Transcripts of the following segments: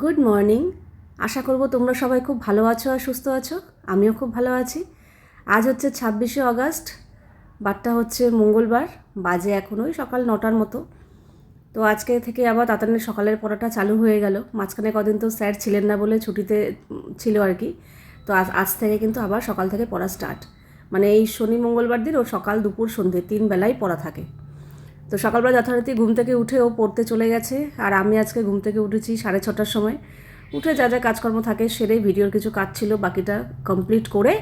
Good morning আশা করব তোমরা সবাই খুব ভালো আছো আর সুস্থ আছো। আমিও খুব ভালো আছি। আজ হচ্ছে ছাব্বিশে আগস্ট, বারটা হচ্ছে মঙ্গলবার, বাজে এখন ওই সকাল নটার মতো। তো আজকে থেকে আবার তাতানের সকালের পড়াটা চালু হয়ে গেল। মাঝখানে কদিন তো স্যার ছিলেন না বলে ছুটিতে ছিল আর কি। তো আজ আজ থেকে কিন্তু আবার সকাল থেকে পড়া স্টার্ট মানে এই শনি মঙ্গলবার দিন ও সকাল দুপুর সন্ধে তিন বেলায় পড়া থাকে। তো সকালবেলা যথারীতি ঘুম থেকে উঠে ও পড়তে চলে গেছে। আর আমি আজকে ঘুম থেকে উঠেছি সাড়ে ছটার সময়। উঠে যা যা কাজকর্ম থাকে সেরে ভিডিওর কিছু কাজ ছিল, বাকিটা কমপ্লিট করে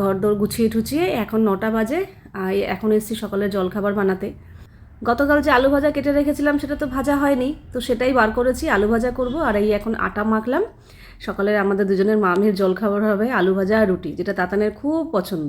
ঘর দোর গুছিয়ে ঠুচিয়ে এখন নটা বাজে এখন এসেছি সকালের জলখাবার বানাতে। গতকাল যে আলু ভাজা কেটে রেখেছিলাম সেটা তো ভাজা হয়নি, তো সেটাই বার করেছি, আলু ভাজা করব, আর এই এখন আটা মাখলাম। সকালের আমাদের দুজনের মামের জলখাবার হবে আলু ভাজা আর রুটি, যেটা তাতানের খুব পছন্দ।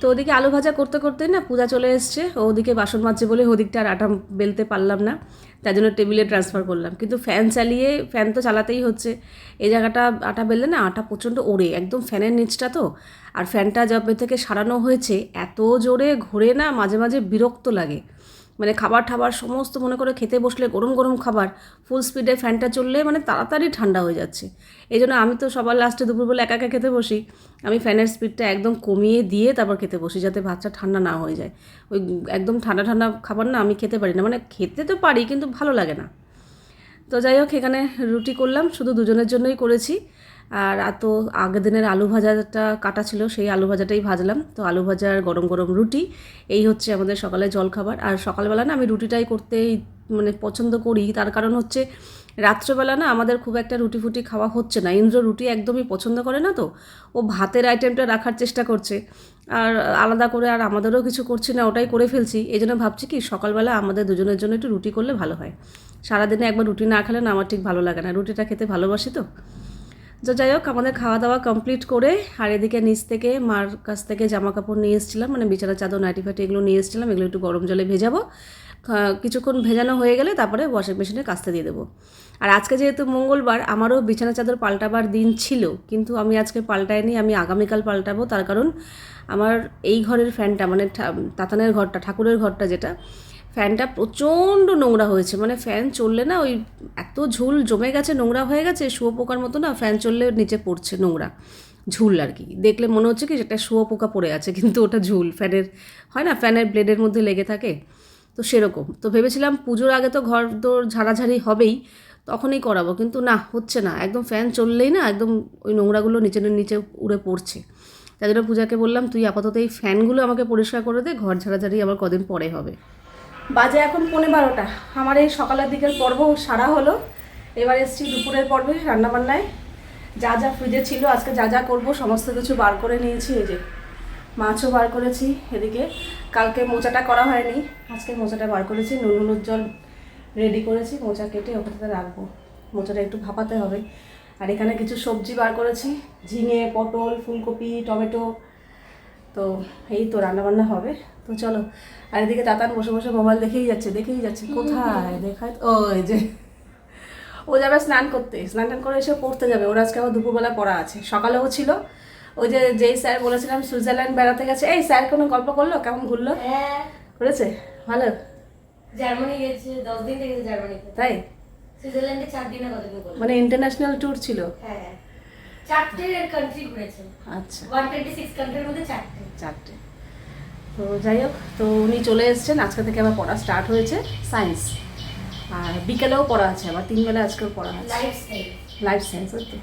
তো ওদিকে আলু ভাজা করতে করতে না পূজা চলে এসছে। ওদিকে বাসন মাজছে বলে ওদিকটা আর আটা বেলতে পারলাম না। তার জন্য টেবিলে ট্রান্সফার করলাম। কিন্তু ফ্যান চালিয়ে ফ্যান তো চালাতেই হচ্ছে। এই জায়গাটা আটা বেললে না আটা প্রচণ্ড ওড়ে, একদম ফ্যানের নিচটা তো। আর ফ্যানটা জবে থেকে সারানো হয়েছে, এত জোরে ঘোরে না মাঝে মাঝে বিরক্ত লাগে। মানে খাবার ঠাবার সমস্ত মনে করে খেতে বসলে গরম গরম খাবার ফুল স্পিডে ফ্যানটা চললে মানে তাড়াতাড়ি ঠান্ডা হয়ে যাচ্ছে। এই জন্য আমি তো সবার লাস্টে দুপুরবেলা একা একা খেতে বসি। আমি ফ্যানের স্পিডটা একদম কমিয়ে দিয়ে তারপর খেতে বসি যাতে ভাতটা ঠান্ডা না হয়ে যায়। ওই একদম ঠান্ডা ঠান্ডা খাবার না আমি খেতে পারি না। মানে খেতে তো পারি কিন্তু ভালো লাগে না। তো যাই হোক, এখানে রুটি করলাম। শুধু দুজনের জন্যই করেছি। আর এত আগের দিনের আলু ভাজাটা কাটা ছিল, সেই আলু ভাজাটাই ভাজলাম। তো আলু ভাজার গরম গরম রুটি, এই হচ্ছে আমাদের সকালে জলখাবার। আর সকালবেলা না আমি রুটিটাই করতেই মানে পছন্দ করি। তার কারণ হচ্ছে রাত্রেবেলা না আমাদের খুব একটা রুটি ফুটি খাওয়া হচ্ছে না। ইন্দ্র রুটি একদমই পছন্দ করে না তো। ও ভাতের আইটেমটা রাখার চেষ্টা করছে। আর আলাদা করে আর আমাদেরও কিছু করছি না, ওটাই করে ফেলছি। এই জন্য ভাবছি কি সকালবেলা আমাদের দুজনের জন্য একটু রুটি করলে ভালো হয়। সারাদিনে একবার রুটি না খেলে না আমার ঠিক ভালো লাগে না। রুটিটা খেতে ভালোবাসি তো। তো যাই হোক, আমাদের খাওয়া দাওয়া কমপ্লিট করে আর এদিকে নিচ থেকে মার কাছ থেকে জামা কাপড় নিয়ে এসেছিলাম মানে বিছানা, চাদর, নাইটি ফাইটি এগুলো নিয়ে এসেছিলাম, এগুলো একটু গরম জলে ভেজাবো। কিছুক্ষণ ভেজানো হয়ে গেলে তারপরে ওয়াশিং মেশিনে কাস্তে দিয়ে দেবো। আর আজকে যেহেতু মঙ্গলবার, আমারও বিছানা, চাদর পাল্টাবার দিন ছিল, কিন্তু আমি আজকে পাল্টাইনি, আমি আগামীকাল পাল্টাবো, তার কারণ আমার এই ঘরের ফ্যানটা মানে তাতানের ঘরটা, ঠাকুরের ঘরটা যেটা ফ্যানটা প্রচণ্ড নোংরা হয়েছে। মানে ফ্যান চললে না ওই এত ঝুল জমে গেছে, নোংরা হয়ে গেছে শুয়োপোকার মতো না ফ্যান চললে নিচে পড়ছে নোংরা। ঝুল আর কি। দেখলে মনে হচ্ছে কি একটা শুয়োপোকা পড়ে আছে, কিন্তু ওটা ঝুল। ফ্যানের, হয় না? ফ্যানের ব্লেডের মধ্যে লেগে থাকে। তো সেরকম। তো ভেবেছিলাম পুজোর আগে তো ঘর তোর ঝাড়াঝাড়ি হবেই, তখনই করাবো। কিন্তু না, হচ্ছে না। একদম ফ্যান চললেই না একদম ওই নোংরাগুলো নিচে নিচে উড়ে পড়ছে। তাই জন্য পূজাকে বললাম, তুই আপাতত এই ফ্যানগুলো আমাকে পরিষ্কার করে দে, ঘর ঝাড়াঝাড়ি আবার কদিন পরে হবে। বাজে এখন পৌনে বারোটা। আমার এই সকালের দিকের পর্ব সারা হলো। এবার এসছি দুপুরের পর্বে রান্নাবান্নায়। যা যা ফ্রিজে ছিল, আজকে যা যা করব, সমস্ত কিছু বার করে নিয়েছি, এই যে মাছও বার করেছি এদিকে। কালকে মোচাটা করা হয়নি, আজকে মোচাটা বার করেছি, নুন জল রেডি করেছি, মোচা কেটে ওখানে রাখব। মোচাটা একটু ভাপাতে হবে। আর এখানে কিছু সবজি বার করেছি, ঝিঙে, পটল, ফুলকপি, টমেটো তো এই তো রান্নাবান্না হবে। তো চলো আর এদিকে তাতান বসে বসে মোবাইল দেখেই যাচ্ছে দেখেই যাচ্ছে। কোথায়? দেখায় ও এই যে ও যাবে স্নান করতে। স্নান টান করে এসে পড়তে যাবে। ওর আজকে আবার দুপুরবেলা পড়া আছে। সকালেও ছিল। ওই যে যেই স্যার বলেছিলাম সুইজারল্যান্ড বেড়াতে গেছে। এই স্যার কোনো গল্প করল? কেমন ঘুরলো? হ্যাঁ। করেছে? ভালো? জার্মানি গেছে দশ দিন থেকে জার্মানিতে। তাই? সুইজারল্যান্ডে চার দিনে মানে ইন্টারন্যাশনাল ট্যুর ছিল। হ্যাঁ। চারটে কান্ট্রি ঘুরেছে। আচ্ছা। ওয়ান টোয়েন্টি সিক্স কান্ট্রির মধ্যে চারটে। চারটে। তো যাই হোক তো উনি চলে এসেছেন। আজকে থেকে আবার পড়া স্টার্ট হয়েছে সায়েন্স আর বিকেলেও পড়া আছে আবার তিন বেলা আজকেও পড়া আছে। লাইফ লাইফ সায়েন্স ওই তো।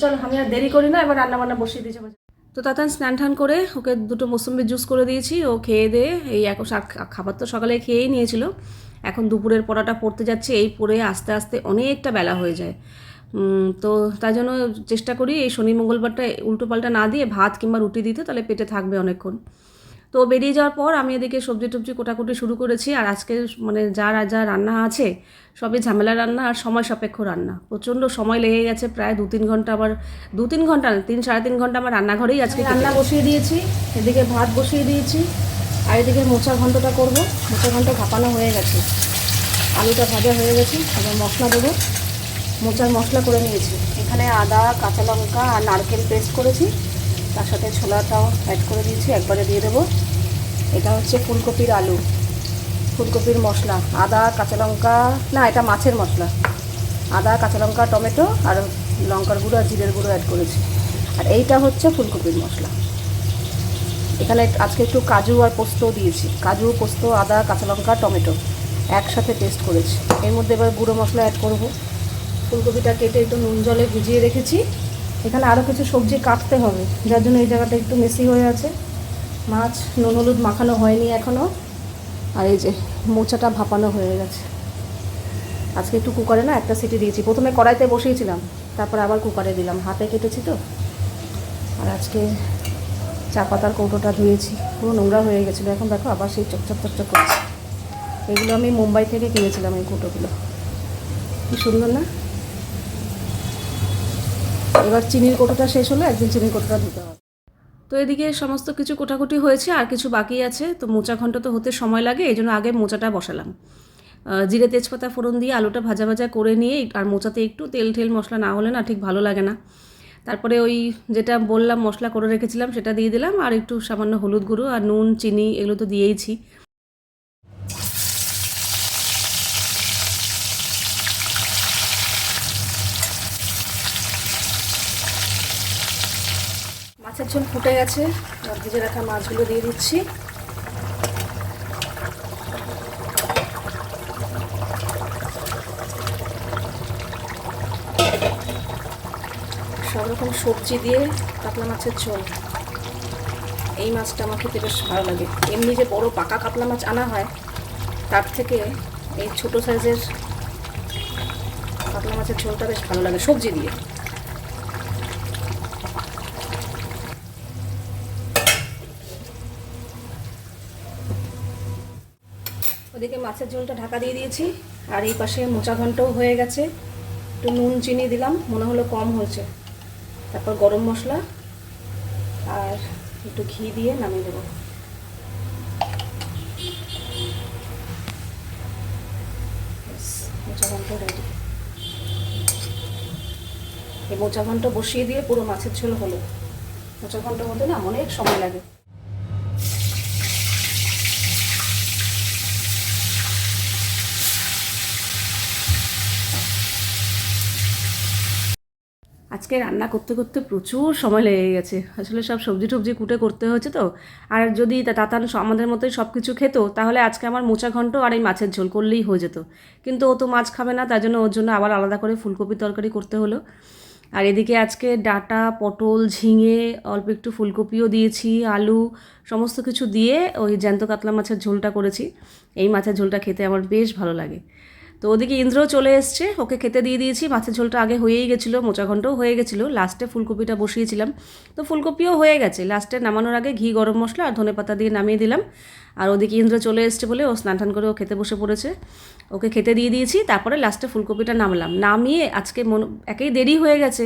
চলো আমি আর দেরি করি না এবার রান্না বান্না বসিয়ে দিয়েছি তো তাতান স্নান টান করে ওকে দুটো মৌসুম্বির জুস করে দিয়েছি। ও খেয়ে দিয়ে এই এক খাবার তো সকালে খেয়েই নিয়েছিল। এখন দুপুরের পড়াটা পড়তে যাচ্ছে। এই পড়ে আস্তে আস্তে অনেকটা বেলা হয়ে যায়। তো তাই জন্য চেষ্টা করি এই শনি মঙ্গলবারটা উল্টো পাল্টা না দিয়ে ভাত কিংবা রুটি দিতে তাহলে পেটে থাকবে অনেকক্ষণ। তো বেরিয়ে যাওয়ার পর আমি এদিকে সবজি টবজি কোটাকুটি শুরু করেছি আর আজকে মানে যা যা রান্না আছে সবই ঝামেলা রান্না আর সময় সাপেক্ষ রান্না। প্রচণ্ড সময় লেগে গেছে প্রায় দু তিন ঘণ্টা আবার দু তিন ঘণ্টা তিন সাড়ে তিন ঘণ্টা আমার রান্নাঘরেই আজকে রান্না বসিয়ে দিয়েছি এদিকে ভাত বসিয়ে দিয়েছি আর এদিকে মোচা ঘন্টটা করব। মোচা ঘন্ট ভাপানো হয়ে গেছে। আলুটা ভাজা হয়ে গেছে এবার মশলা দেবো। মোচার মশলা করে নিয়েছি। এখানে আদা, কাঁচা লঙ্কা আর নারকেল পেস্ট করেছি। তার সাথে ছোলাটাও অ্যাড করে দিয়েছি, একবারে দিয়ে দেবো। এটা হচ্ছে ফুলকপির আলু, ফুলকপির মশলা। আদা, কাঁচা লঙ্কা, না, এটা মাছের মশলা। আদা, কাঁচা লঙ্কা, টমেটো আর লঙ্কার গুঁড়ো আর জিরের গুঁড়ো অ্যাড করেছি। আর এইটা হচ্ছে ফুলকপির মশলা। এখানে আজকে একটু কাজু আর পোস্ত দিয়েছি। কাজু, পোস্ত, আদা, কাঁচা লঙ্কা, টমেটো একসাথে পেস্ট করেছি। এর মধ্যে এবার গুঁড়ো মশলা অ্যাড করব। ফুলকপিটা কেটে একটু নুন জলে ভিজিয়ে রেখেছি। এখানে আরও কিছু সবজি কাটতে হবে, যার জন্য এই জায়গাটা একটু মেসি হয়ে আছে। মাছ, নুন, হলুদ মাখানো হয়নি এখনও আর এই যে মোচাটা ভাপানো হয়ে গেছে। আজকে একটু কুকারে না একটা সিটি দিয়েছি। প্রথমে কড়াইতে বসিয়েছিলাম, তারপর আবার কুকারে দিলাম। হাতে কেটেছি তো। আর আজকে চা পাতার কৌটোটা ধুয়েছি। পুরো নোংরা হয়ে গেছিল। এখন দেখো আবার সেই চকচক চকচক করছে। এগুলো আমি মুম্বাই থেকে কিনেছিলাম এই কৌটোগুলো। কি সুন্দর না? এবার চিনির কৌটোটা শেষ হলে একদিন চিনির কৌটোটা দিতে হবে। তো এদিকে সমস্ত কিছু কোটাকুটি হয়েছে, আর কিছু বাকি আছে। তো মোচা ঘন্ট তো হতে সময় লাগে, এই জন্য আগে মোচাটা বসালাম। জিরে তেজপাতা ফোড়ন দিয়ে আলুটা ভাজা ভাজা করে নিয়ে, আর মোচাতে একটু তেল ঠেল মশলা না হলে না ঠিক ভালো লাগে না। তারপরে ওই যেটা বললাম মশলা করে রেখেছিলাম, সেটা দিয়ে দিলাম, আর একটু সামান্য হলুদ গুঁড়ো আর নুন, চিনি, এগুলো তো দিয়েইছি। ঝোল ফুটে গেছে। এবার ভিজে রাখা মাছগুলো দিয়ে দিচ্ছি। সব রকম সবজি দিয়ে কাতলা মাছের ঝোল। এই মাছটা আমার খেতে বেশ ভালো লাগে। এমনি যে বড় পাকা কাতলা মাছ আনা হয়, তার থেকে এই ছোট সাইজের কাতলা মাছের ঝোলটা বেশ ভালো লাগে সবজি দিয়ে। ওদিকে মাছের ঝোলটা ঢাকা দিয়ে দিয়েছি, আর এই পাশে মোচা ঘন্টও হয়ে গেছে। একটু নুন, চিনি দিলাম, মনে হলো কম হয়েছে। তারপর গরম মশলা আর একটু ঘি দিয়ে নামিয়ে দেবো। মোচা ঘন্ট রেডি এই মোচা ঘন্ট বসিয়ে দিয়ে পুরো মাছের ঝোল হলো। মোচা ঘন্ট হতে না অনেক সময় লাগে। আজকে রান্না করতে করতে প্রচুর সময় লেগে গেছে। আসলে সব সবজি টবজি কুটে করতে হয়েছে তো। আর যদি তাতান আমাদের মতোই সব কিছু খেত, তাহলে আজকে আমার মোচা ঘন্ট আর এই মাছের ঝোল করলেই হয়ে যেত। কিন্তু ও তো মাছ খাবে না, তার জন্য ওর জন্য আবার আলাদা করে ফুলকপি তরকারি করতে হলো। আর এদিকে আজকে ডাটা, পটল, ঝিঙে, অল্প একটু ফুলকপিও দিয়েছি, আলু, সমস্ত কিছু দিয়ে ওই জ্যান্ত কাতলা মাছের ঝোলটা করেছি। এই মাছের ঝোলটা খেতে আমার বেশ ভালো লাগে। তো ওদিকে ইন্দ্রও চলে এসছে। ওকে খেতে দিয়ে দিয়েছি। মাছের ঝোলটা আগে হয়েই গেছিল, মোচা ঘন্টও হয়ে গেছিল। লাস্টে ফুলকপিটা বসিয়েছিলাম। তো ফুলকপিও হয়ে গেছে। লাস্টে নামানোর আগে ঘি, গরম মশলা আর ধনে পাতা দিয়ে নামিয়ে দিলাম। আর ওদিকে ইন্দ্র চলে এসছে বলে ও স্নান টান করে ও খেতে বসে পড়েছে। ওকে খেতে দিয়ে দিয়েছি। তারপরে লাস্টে ফুলকপিটা নামলাম। নামিয়ে আজকে মন, একেই দেরি হয়ে গেছে।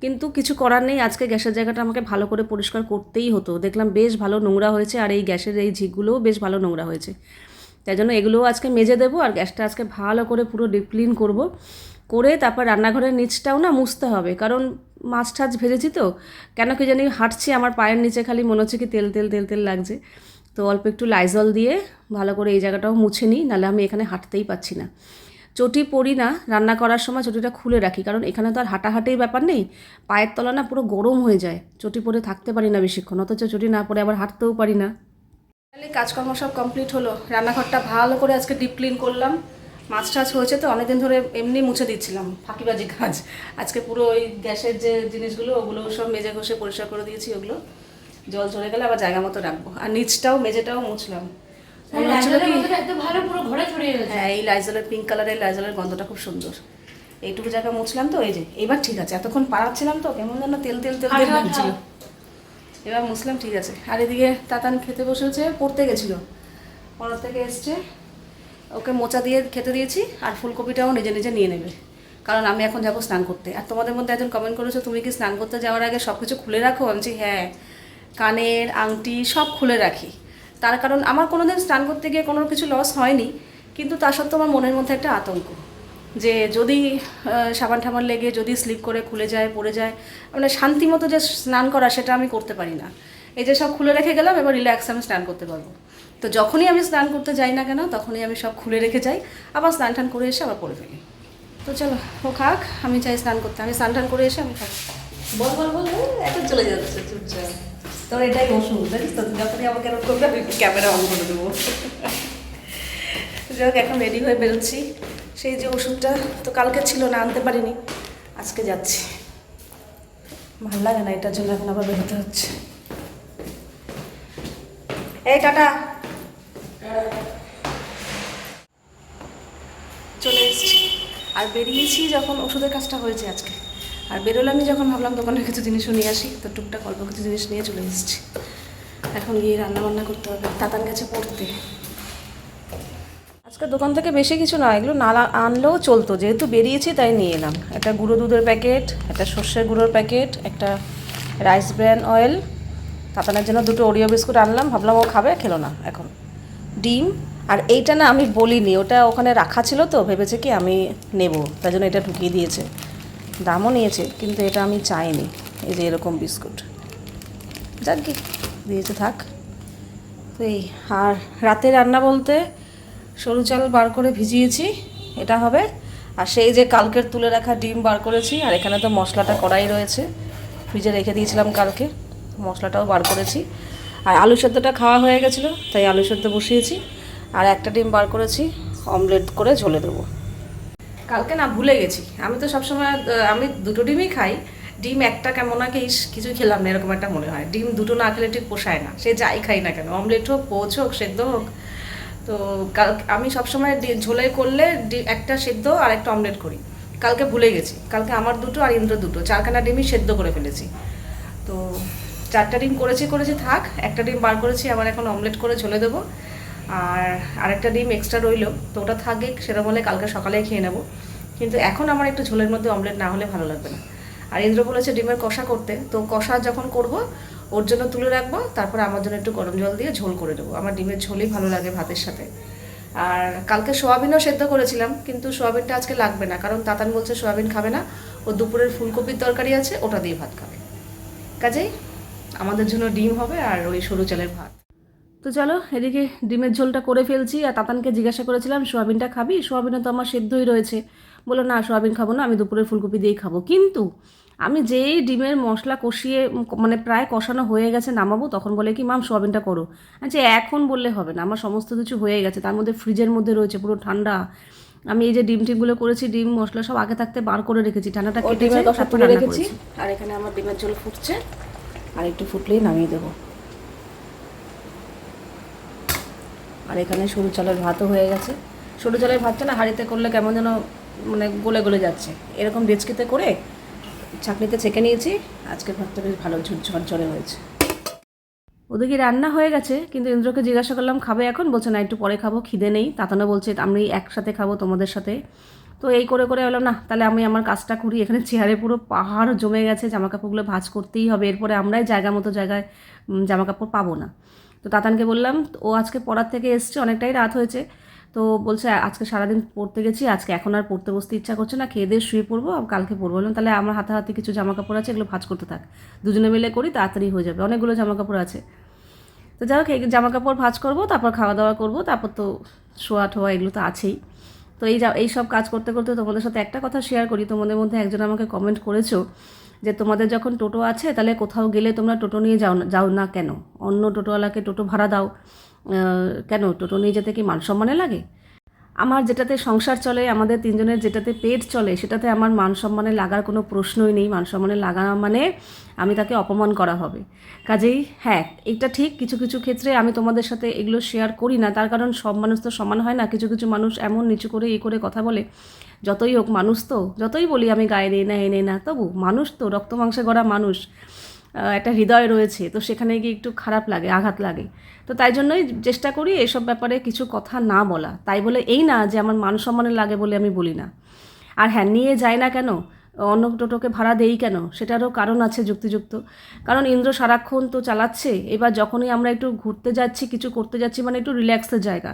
কিন্তু কিছু করার নেই। আজকে গ্যাসের জায়গাটা আমাকে ভালো করে পরিষ্কার করতেই হতো। দেখলাম বেশ ভালো নোংরা হয়েছে। আর এই গ্যাসের এই ঝিকগুলোও বেশ ভালো নোংরা হয়েছে। তাই জন্য এগুলোও আজকে মেজে দেবো আর গ্যাসটা আজকে ভালো করে পুরো ডিপ ক্লিন করব। করে তারপর রান্নাঘরের নিচটাও না মুছতে হবে, কারণ মাছ টাছ ভেজেছি তো, কেন কি জানি হাঁটছি, আমার পায়ের নিচে খালি মনে হচ্ছে কি তেল তেল তেল তেল লাগছে। তো অল্প একটু লাইজল দিয়ে ভালো করে এই জায়গাটাও মুছে নিই, নাহলে আমি এখানে হাঁটতেই পাচ্ছি না। চটি পরি না, রান্না করার সময় চটিটা খুলে রাখি, কারণ এখানে তো আর হাঁটাহাঁটির ব্যাপার নেই, পায়ের তলা না পুরো গরম হয়ে যায়, চটি পরে থাকতে পারি না বেশিক্ষণ, অথচ চটি না পরে আবার হাঁটতেও পারি না। তাহলে কাজকর্ম সব কমপ্লিট হলো। রান্নাঘরটা ভালো করে আজকে ডিপ ক্লিন করলাম। মাছ টাছ হয়েছে তো অনেকদিন ধরে এমনি মুছে দিচ্ছিলাম ফাঁকিবাজি কাজ। আজকে পুরো ওই গ্যাসের যে জিনিসগুলো ওগুলো সব মেজে ঘষে পরিষ্কার করে দিয়েছি ওগুলো। জল ঝরে গেলে আবার জায়গা মতো রাখব। আর নিচটাও মেঝেটাও মুছলাম। হ্যাঁ এই লাইজলের পিঙ্ক কালারের লাইজলের গন্ধটা খুব সুন্দর। এইটুকু জায়গা মুছলাম তো এই যে এবার ঠিক আছে। এতক্ষণ পাড়াচ্ছিলাম তো কেমন যেন তেল তেল তেল তেল। লাগছিল। এবার মুছলাম ঠিক আছে। আর এদিকে তাতান খেতে বসেছে পড়তে গেছিল। পড়ার থেকে এসছে, ওকে মোচা দিয়ে খেতে দিয়েছি, আর ফুলকপিটাও নিজে নিজে নিয়ে নেবে। কারণ আমি এখন যাব স্নান করতে। আর তোমাদের মধ্যে একজন কমেন্ট করেছ, তুমি কি স্নান করতে যাওয়ার আগে সব কিছু খুলে রাখো? আমি হ্যাঁ কানের, আংটি সব খুলে রাখি। তার কারণ আমার কোনোদিন স্নান করতে গিয়ে কোনো কিছু লস হয়নি, কিন্তু তা সত্ত্বেও আমার মনের মধ্যে একটা আতঙ্ক। যে যদি সাবান ঠাবান লেগে যদি স্লিপ করে খুলে যায়, পড়ে যায় মানে শান্তি মতো যে স্নান করা সেটা আমি করতে পারি না। এই যে সব খুলে রেখে গেলাম, এবার রিল্যাক্স আমি স্নান করতে পারব। তো যখনই আমি স্নান করতে যাই না কেন, তখনই আমি সব খুলে রেখে যাই, আবার স্নান টান করে এসে আবার পরে ফেলি। তো চলো ও খাক, আমি চাই স্নান করতে। আমি স্নান টান করে এসে আমি খাক বল বল বল এখন চলে যাচ্ছে, চুপচাপ। তোর এটাই ওষুধ জানিস তো? যখনই আমাকে এরকম করবে আমি ক্যামেরা অন করে দেবো। যাই হোক, এখন রেডি হয়ে বেরোচ্ছি। সেই যে ওষুধটা তো কালকে ছিল না, আনতে পারিনি। আজকে যাচ্ছি। ভালো লাগে না এটার জন্য এখন আবার বেরোতে হচ্ছে। এই টাটা। চলে এসেছি। আর বেরিয়েছি যখন ওষুধের কাজটা হয়েছে আজকে। আর বেরোলে আমি যখন ভাবলাম দোকানে কিছু জিনিসও নিয়ে আসি, তো টুকটাক অল্প কিছু জিনিস নিয়ে চলে এসেছি। এখন গিয়ে রান্না বান্না করতে হবে। তাতান গেছে পড়তে। আজকে দোকান থেকে বেশি কিছু না, এগুলো নালা আনলেও চলতো। যেহেতু বেরিয়েছি তাই নিয়ে এলাম। একটা গুঁড়ো দুধের প্যাকেট, একটা সর্ষের গুঁড়োর প্যাকেট, একটা রাইস ব্র্যান অয়েল। তাতানের জন্য দুটো ওরিও বিস্কুট আনলাম, ভাবলাম ও খাবে, খেলো না এখন। ডিম, আর এইটা না আমি বলিনি, ওটা ওখানে রাখা ছিল তো, ভেবেছে কি আমি নেব তাই জন্য এটা ঢুকিয়ে দিয়েছে। দামও নিয়েছে, কিন্তু এটা আমি চাইনি, এই যে এরকম বিস্কুট। যাক কি দিয়েছে থাক। তো এই, আর রাতে রান্না বলতে সরু চাল বার করে ভিজিয়েছি এটা হবে। আর সেই যে কালকের তুলে রাখা ডিম বার করেছি আর এখানে তো মশলাটা কড়াই রয়েছে ফ্রিজে রেখে দিয়েছিলাম কালকে মশলাটাও বার করেছি। আর আলু সেদ্ধটা খাওয়া হয়ে গেছিল তাই আলু সেদ্ধ বসিয়েছি আর একটা ডিম বার করেছি অমলেট করে ঝোলে দেবো। কালকে না ভুলে গেছি আমি তো সবসময় আমি দুটো ডিমই খাই ডিম একটা কেমন কি ইস, কিছুই খেলাম না এরকম একটা মনে হয়। ডিম দুটো না খেলে ঠিক পোষায় না সে যাই খাই না কেন অমলেট হোক পোচ হোক সেদ্ধ হোক তো কাল, আমি সবসময় ডি- ঝোলে করলে একটা সেদ্ধ আর একটা অমলেট করি। কালকে ভুলে গেছি। কালকে আমার দুটো আর ইন্দ্র দুটো। চারখানা ডিমই সেদ্ধ করে ফেলেছি। তো চারটা ডিম করেছি করেছি, থাক। একটা ডিম বার করেছি, আবার এখন অমলেট করে ঝোলে দেবো। আর আরেকটা ডিম এক্সট্রা রইল। তো ওটা থাকে সেরকম হলে কালকে সকালে খেয়ে নেব। কিন্তু এখন আমার একটু ঝোলের মধ্যে অমলেট না হলে ভালো লাগবে না। আর ইন্দ্র বলেছে ডিমের কষা করতে। তো কষা যখন করব ওর জন্য তুলে রাখব, তারপর আমার জন্য একটু গরম জল দিয়ে ঝোল করে দেবো আমার ডিমের ঝোলই ভালো লাগে ভাতের সাথে। আর কালকে সোয়াবিনও সেদ্ধ করেছিলাম, কিন্তু সোয়াবিনটা আজকে লাগবে না, কারণ তাতান বলছে সোয়াবিন খাবে না। ও দুপুরের ফুলকপির তরকারি আছে, ওটা দিয়ে ভাত খাবে। কাজেই আমাদের জন্য ডিম হবে আর ওই সরু চালের ভাত। তো চলো, এদিকে ডিমের ঝোলটা করে ফেলছি, আর তাতানকে জিজ্ঞাসা করেছিলাম, সোয়াবিনটা খাবি? সোয়াবিনও তো আমার সেদ্ধই রয়েছে। বলো না, সোয়াবিন খাব না, আমি দুপুরের ফুলকপি দিয়েই খাব। কিন্তু আমি যেই ডিমের মশলা কষিয়ে মানে প্রায় কষানো হয়ে গেছে নামাবো তখন বলে কি মাম সোয়াবিনটা করো। আচ্ছা এখন বললে হবে না আমার সমস্ত কিছু হয়ে গেছে তার মধ্যে ফ্রিজের মধ্যে রয়েছে পুরো ঠান্ডা। আমি এই যে ডিম টিমগুলো করেছি ডিম মশলা সব আগে থাকতে বার করে রেখেছি ঠান্ডাটা কেটে ডিমের কষা তারপর রেখেছি। আর এখানে আমার ডিমের ঝোল ফুটছে আর একটু ফুটলেই নামিয়ে দেবো। আর এখানে সরু চালের ভাতও হয়ে গেছে। সরু চালের ভাতটা না হাঁড়িতে করলে কেমন যেন মানে গলে গলে যাচ্ছে। এরকম ডেচকিতে করে ছাঁকনিতে ছেঁকে নিয়েছি। আজকের ভাতটা বেশ ভালো ঝুর ঝরঝরে হয়েছে। ওদিকে রান্না হয়ে গেছে কিন্তু ইন্দ্রকে জিজ্ঞাসা করলাম খাবে এখন? বলছে না একটু পরে খাব খিদে নেই। তাতানো বলছে আমি একসাথে খাব তোমাদের সাথে। তো এই করে করে বললাম না তাহলে আমি আমার কাজটা করি। এখানে চেয়ারে পুরো পাহাড় জমে গেছে জামা কাপড়গুলো ভাঁজ করতেই হবে। এরপরে আমরাই জায়গা মতো জায়গায় উম, জামা কাপড় পাবো না। তো তাতানকে বললাম ও আজকে পড়ার থেকে এসছে অনেকটাই রাত হয়েছে। তো বলছে, আজকে সারাদিন পড়তে গেছি, আজকে এখন আর পড়তে বসতে ইচ্ছা করছে না, খেয়ে দিয়ে শুয়ে পড়ব কালকে পড়ব। বললাম, তাহলে আমার হাতে হাতে কিছু জামা কাপড় আছে, এগুলো ভাঁজ করতে থাক। দুজনে মিলে করি, তাড়াতাড়ি হয়ে যাবে। অনেকগুলো জামা কাপড় আছে। তো যাই হোক জামা কাপড় ভাঁজ করব, তারপর খাওয়া দাওয়া করব, তারপর তো শোয়া ঠোয়া এগুলো তো আছেই। তো এই যা, এই সব কাজ করতে করতে তোমাদের সাথে একটা কথা শেয়ার করি। তোমাদের মধ্যে একজন আমাকে কমেন্ট করেছ যে, তোমাদের যখন টোটো আছে, তাহলে কোথাও গেলে তোমরা টোটো নিয়ে যাও না যাও না কেন? অন্য টোটোওয়ালাকে টোটো ভাড়া দাও। কেন? টোটো নিয়ে যেতে কি মান সম্মানে লাগে? আমার যেটাতে সংসার চলে, আমাদের তিনজনের যেটাতে পেট চলে, সেটাতে আমার মান সম্মানে লাগার কোনো প্রশ্নই নেই। মান সম্মানে লাগা মানে আমি তাকে অপমান করা হবে। কাজেই হ্যাঁ এটা ঠিক, কিছু কিছু ক্ষেত্রে আমি তোমাদের সাথে এগুলো শেয়ার করি না। তার কারণ সব মানুষ তো সমান হয় না। কিছু কিছু মানুষ এমন নিচু করে, এ করে কথা বলে। যতই হোক মানুষ তো, যতই বলি আমি গায়ে নেই না, এ নেই না, তবু মানুষ তো রক্ত মাংসে গড়া মানুষ। একটা হৃদয় রয়েছে, তো সেখানে গিয়ে একটু খারাপ লাগে, আঘাত লাগে। তো তাই জন্যই চেষ্টা করি এসব ব্যাপারে কিছু কথা না বলা। তাই বলে এই না যে আমার মান সম্মানে লাগে বলে আমি বলি না। আর হ্যাঁ নিয়ে যায় না কেন? অন্য টোটোকে ভাড়া দেই কেন? সেটারও কারণ আছে যুক্তিযুক্ত। কারণ ইন্দ্র সারাক্ষণ তো চালাচ্ছে, এবার যখনই আমরা একটু ঘুরতে যাচ্ছি, কিছু করতে যাচ্ছি মানে একটু রিল্যাক্সের জায়গা।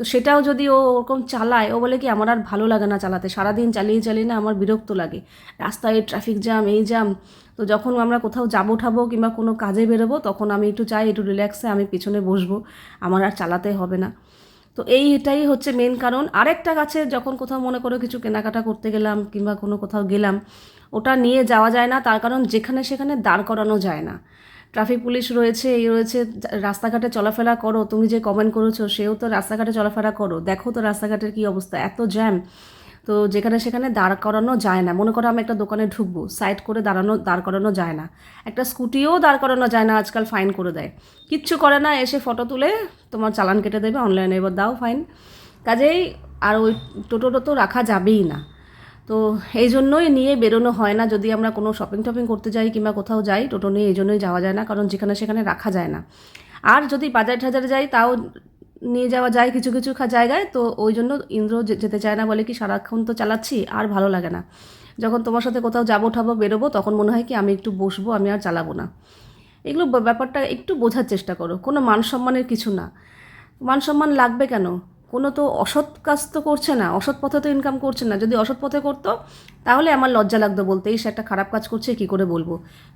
তো সেটাও যদি ও ওরকম চালায়, ও বলে কি আমার আর ভালো লাগে না চালাতে, সারাদিন চালিয়ে চালিয়ে না আমার বিরক্ত লাগে। রাস্তায় ট্রাফিক জ্যাম এই জ্যাম তো যখন আমরা কোথাও যাব ঠাবো কিংবা কোনো কাজে বেরোবো, তখন আমি একটু চাই, একটু রিল্যাক্সে আমি পিছনে বসবো, আমার আর চালাতে হবে না। তো এই এটাই হচ্ছে মেন কারণ। আরেকটা গাছে যখন কোথাও মনে করো কিছু কেনাকাটা করতে গেলাম কিংবা কোনো কোথাও গেলাম, ওটা নিয়ে যাওয়া যায় না, তার কারণ যেখানে সেখানে দাঁড় করানো যায় না। ট্রাফিক পুলিশ রয়েছে, এই রয়েছে রাস্তাঘাটে চলাফেরা করো, তুমি যে কমেন্ট করেছ, সেও তো রাস্তাঘাটে চলাফেরা করো। দেখো তো রাস্তাঘাটের কী অবস্থা, এত জ্যাম তো যেখানে সেখানে দাঁড় করানো যায় না। মনে করো আমি একটা দোকানে ঢুকবো সাইড করে দাঁড়ানো, দাঁড় করানো যায় না। একটা স্কুটিও দাঁড় করানো যায় না, আজকাল ফাইন করে দেয়। কিচ্ছু করে না, এসে ফটো তুলে তোমার চালান কেটে দেবে অনলাইনে এবার দাও ফাইন কাজেই আর ওই টোটো তো রাখা যাবেই না। তো এই জন্যই নিয়ে বেরোনো হয় না। যদি আমরা কোনো শপিং টপিং করতে যাই কিংবা কোথাও যাই, টোটো নিয়ে এই জন্যই যাওয়া যায় না, কারণ যেখানে সেখানে রাখা যায় না। আর যদি বাজার টাজারে যাই, তাও নিয়ে যাওয়া যায় কিছু কিছু জায়গায়। তো ওই জন্য ইন্দ্র যেতে চায় না বলে কি, সারাক্ষণ তো চালাচ্ছি, আর ভালো লাগে না। যখন তোমার সাথে কোথাও যাব, ঠাবো, বেরোবো, তখন মনে হয় কি, আমি একটু বসবো, আমি আর চালাবো না। এগুলো ব্যাপারটা একটু বোঝার চেষ্টা করো। কোনো মান সম্মানের কিছু না। মান সম্মান লাগবে কেন? কোনো তো অসৎ কাজ তো করছে না, অসৎ পথে তো ইনকাম করছে না। যদি অসৎ পথে করতো, তাহলে আমার লজ্জা লাগতো বলতে এই সে একটা খারাপ কাজ করছে, কি করে বলব?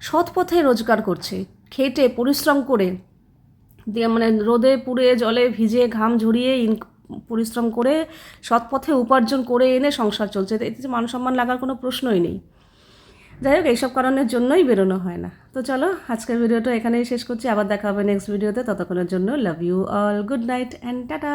সৎ পথে রোজগার করছে, খেটে, পরিশ্রম করে দিয়ে মানে রোদে পুড়ে, জলে ভিজে, ঘাম ঝরিয়ে পরিশ্রম করে, সৎ পথে উপার্জন করে এনে সংসার চলছে। এতে যে মান সম্মান লাগার কোনো প্রশ্নই নেই। যাই হোক, এইসব কারণের জন্যই বেরোনো হয় না। তো চলো, আজকের ভিডিওটা এখানেই শেষ করছি। আবার দেখা হবে নেক্সট ভিডিওতে ততক্ষণের জন্য love you all good night and tata